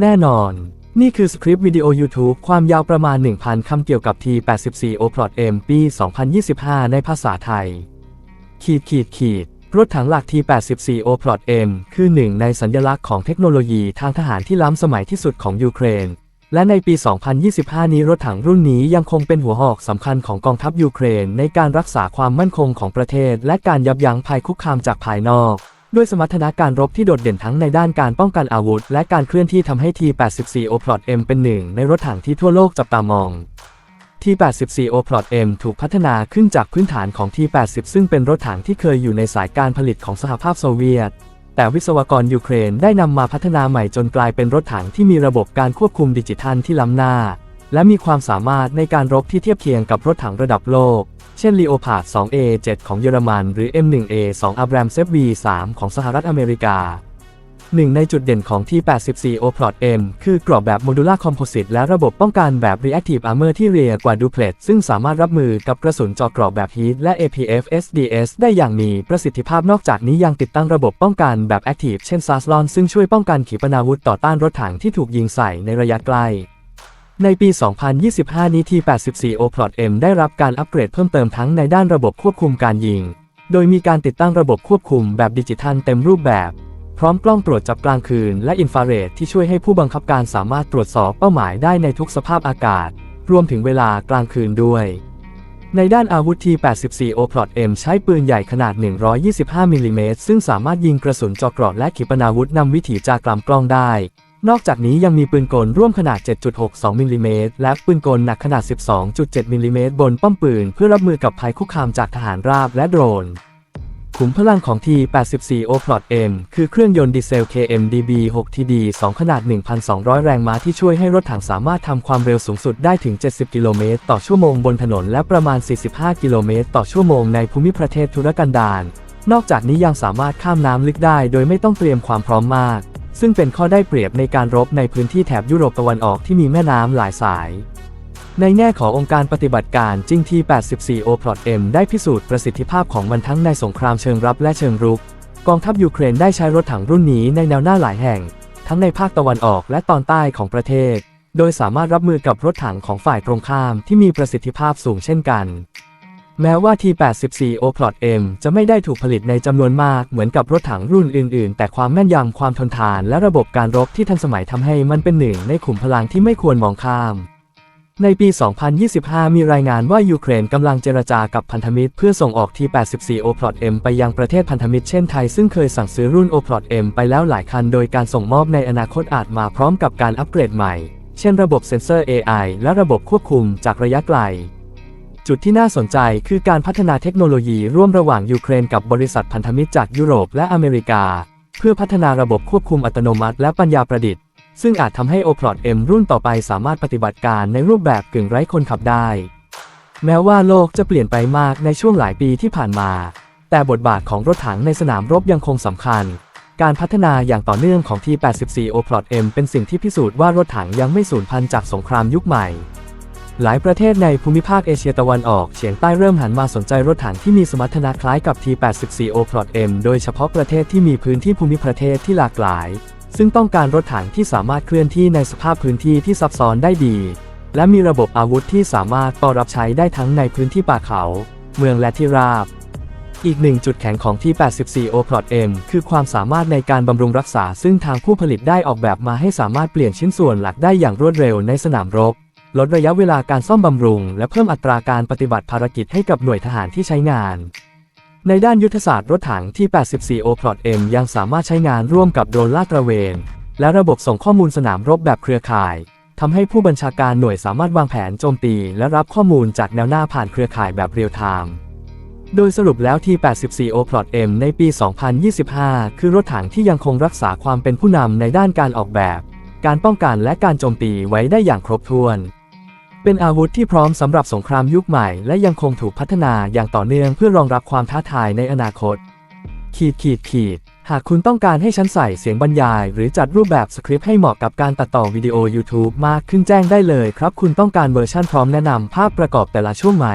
แน่นอน นี่คือสคริปต์วิดีโอ YouTube ความยาวประมาณ 1,000 คำเกี่ยวกับ T84 o p l o t M ปี 2025 ในภาษาไทย ขีดขีดขีดรถถังหลัก T84 o p l o t M คือหนึ่งในสัญลักษณ์ของเทคโนโลยีทางทหารที่ล้ำสมัยที่สุดของยูเครน และในปี 2025 นี้รถถังรุ่นนี้ยังคงเป็นหัวหอกสำคัญของกองทัพยูเครน ในการรักษาความมั่นคงของประเทศ และการยับยั้งภัยคุกคามจากภายนอก ด้วยสมรรถนะการรบที่โดดเด่นทั้งในด้านการป้องกันอาวุธ และการเคลื่อนที่ทำให้ T84 o p l o t M เป็นหนึ่งในรถถังที่ทั่วโลกจับตามอง T84 o p l o t M ถูกพัฒนาขึ้นจากพื้นฐานของ T80 ซึ่งเป็นรถถังที่เคยอยู่ในสายการผลิตของสหภาพโซเวียต แต่วิศวกรยูเครนได้นำมาพัฒนาใหม่จนกลายเป็นรถถังที่มีระบบการควบคุมดิจิทัลที่ล้ำหน้า และมีความสามารถในการรบที่เทียบเคียงกับรถถังระดับโลก เช่น Leopard 2A7 ของเยอรมัน หรือ M1A2 Abrams V3 ของสหรัฐอเมริกา หนึ่งในจุดเด่นของ T84 o p l o t M คือกรอบแบบโมดูล่าคอมโพสิตและระบบป้องกันแบบ Reactive Armor ที่เรียกว่า Duplex ซึ่งสามารถรับมือกับกระสุนเจอกรอบแบบ Heat และ APF SDS ได้อย่างมีประสิทธิภาพนอกจากนี้ยังติดตั้งระบบป้องกันแบบ Active เช่น Saslon ซึ่งช่วยป้องกันขีปนาวุธต่อต้านรถถังที่ถูกยิงใส่ในระยะไกล ในปี 2025 นี้ T84 o p l o t M ได้รับการอัปเกรดเพิ่มเติมทั้งในด้านระบบควบคุมการยิง โดยมีการติดตั้งระบบควบคุมแบบดิจิทัลเต็มรูปแบบ พร้อมกล้องตรวจจับกลางคืนและอินฟราเรดที่ช่วยให้ผู้บังคับการสามารถตรวจสอบเป้าหมายได้ในทุกสภาพอากาศ รวมถึงเวลากลางคืนด้วย ในด้านอาวุธ T84 o p l o t M ใช้ปืนใหญ่ขนาด 125มิลลิเมตรซึ่งสามารถยิงกระสุนเจอกรอดและขีปนาวุธนำวิถีจากลำกล้องได้ นอกจากนี้ยังมีปืนกลร่วมขนาด 7.62 มิลลิเมตร และปืนกลหนักขนาด 12.7 มิลลิเมตรบนป้อมปืน เพื่อรับมือกับภัยคุกคามจากทหารราบและโดรนขุมพลังของ T84 o p l o t M คือเครื่องยนต์ดีเซล KMDB 6 TD 2 ขนาด 1,200 แรงม้าที่ช่วยให้รถถังสามารถทำความเร็วสูงสุดได้ถึง 70 กิโลเมตรต่อชั่วโมงบนถนน และประมาณ 45 กิโลเมตรต่อชั่วโมงในภูมิประเทศทุรกันดาร นอกจากนี้ยังสามารถข้ามน้ำลึกได้โดยไม่ต้องเตรียมความพร้อมมาก ซึ่งเป็นข้อได้เปรียบในการรบในพื้นที่แถบยุโรปตะวันออกที่มีแม่น้ำหลายสาย ในแง่ขององค์การปฏิบัติการจริงที่ 84 o p l o t M ได้พิสูจน์ประสิทธิภาพของมันทั้งในสงครามเชิงรับและเชิงรุก กองทัพยูเครนได้ใช้รถถังรุ่นนี้ในแนวหน้าหลายแห่ง ทั้งในภาคตะวันออกและตอนใต้ของประเทศ โดยสามารถรับมือกับรถถังของฝ่ายตรงข้ามที่มีประสิทธิภาพสูงเช่นกัน แม้ว่า T84 o p l o t M จะไม่ได้ถูกผลิตในจำนวนมากเหมือนกับรถถังรุ่นอื่น ๆ แต่ความแม่นยำความทนทานและระบบการรบที่ทันสมัยทำให้มันเป็นหนึ่งในขุมพลังที่ไม่ควรมองข้าม ในปี 2025 มีรายงานว่ายูเครนกำลังเจรจากับพันธมิตรเพื่อส่งออก T84 o p l o t M ไปยังประเทศพันธมิตรเช่นไทยซึ่งเคยสั่งซื้อรุ่น o p l o t M ไปแล้วหลายคันโดยการส่งมอบในอนาคตอาจมาพร้อมกับการอัปเกรดใหม่ เช่น ระบบเซ็นเซอร์ AI และระบบควบคุมจากระยะไกล จุดที่น่าสนใจคือการพัฒนาเทคโนโลยีร่วมระหว่างยูเครนกับบริษัทพันธมิตรจากยุโรปและอเมริกา เพื่อพัฒนาระบบควบคุมอัตโนมัติและปัญญาประดิษฐ์ ซึ่งอาจทำให้ o p l o t M รุ่นต่อไปสามารถปฏิบัติการในรูปแบบกึ่งไร้คนขับได้ แม้ว่าโลกจะเปลี่ยนไปมากในช่วงหลายปีที่ผ่านมา แต่บทบาทของรถถังในสนามรบยังคงสำคัญ การพัฒนาอย่างต่อเนื่องของ T84 o p l o t M เป็นสิ่งที่พิสูจน์ว่ารถถังยังไม่สูญพันธุ์จากสงครามยุคใหม่ หลายประเทศในภูมิภาคเอเชียตะวันออกเฉียงใต้เริ่มหันมาสนใจรถถังที่มีสมรรถนะคล้ายกับ T84 o p l o t M โดยเฉพาะประเทศที่มีพื้นที่ภูมิประเทศที่หลากหลาย ซึ่งต้องการรถถังที่สามารถเคลื่อนที่ในสภาพพื้นที่ที่ซับซ้อนได้ดี และมีระบบอาวุธที่สามารถต่อรับใช้ได้ทั้งในพื้นที่ป่าเขา เมืองและที่ราบ อีกหนึ่งจุดแข็งของที่84 o p l o t M คือความสามารถในการบำรุงรักษา ซึ่งทางผู้ผลิตได้ออกแบบมาให้สามารถเปลี่ยนชิ้นส่วนหลักได้อย่างรวดเร็วในสนามรบ ลดระยะเวลาการซ่อมบำรุง และเพิ่มอัตราการปฏิบัติภารกิจให้กับหน่วยทหารที่ใช้งาน ในด้านยุทธศาสตร์รถถังที่ 84 o p l o t M ยังสามารถใช้งานร่วมกับโดรนลาดตระเวน และระบบส่งข้อมูลสนามรบแบบเครือข่ายทำให้ผู้บัญชาการหน่วยสามารถวางแผนโจมตี และรับข้อมูลจากแนวหน้าผ่านเครือข่ายแบบเรียลไทม์โดยสรุปแล้วที่ 84 o p l o t M ในปี 2025 คือรถถังที่ยังคงรักษาความเป็นผู้นำในด้านการออกแบบ การป้องกันและการโจมตีไว้ได้อย่างครบถ้วน เป็นอาวุธที่พร้อมสำหรับสงครามยุคใหม่ และยังคงถูกพัฒนาอย่างต่อเนื่องเพื่อรองรับความท้าทายในอนาคต ขีดขีดขีด หากคุณต้องการให้ฉันใส่เสียงบรรยาย หรือจัดรูปแบบสคริปต์ให้เหมาะกับการตัดต่อวิดีโอ YouTube มากขึ้นแจ้งได้เลยครับ คุณต้องการเวอร์ชั่นพร้อมแนะนำภาพประกอบแต่ละช่วงไหม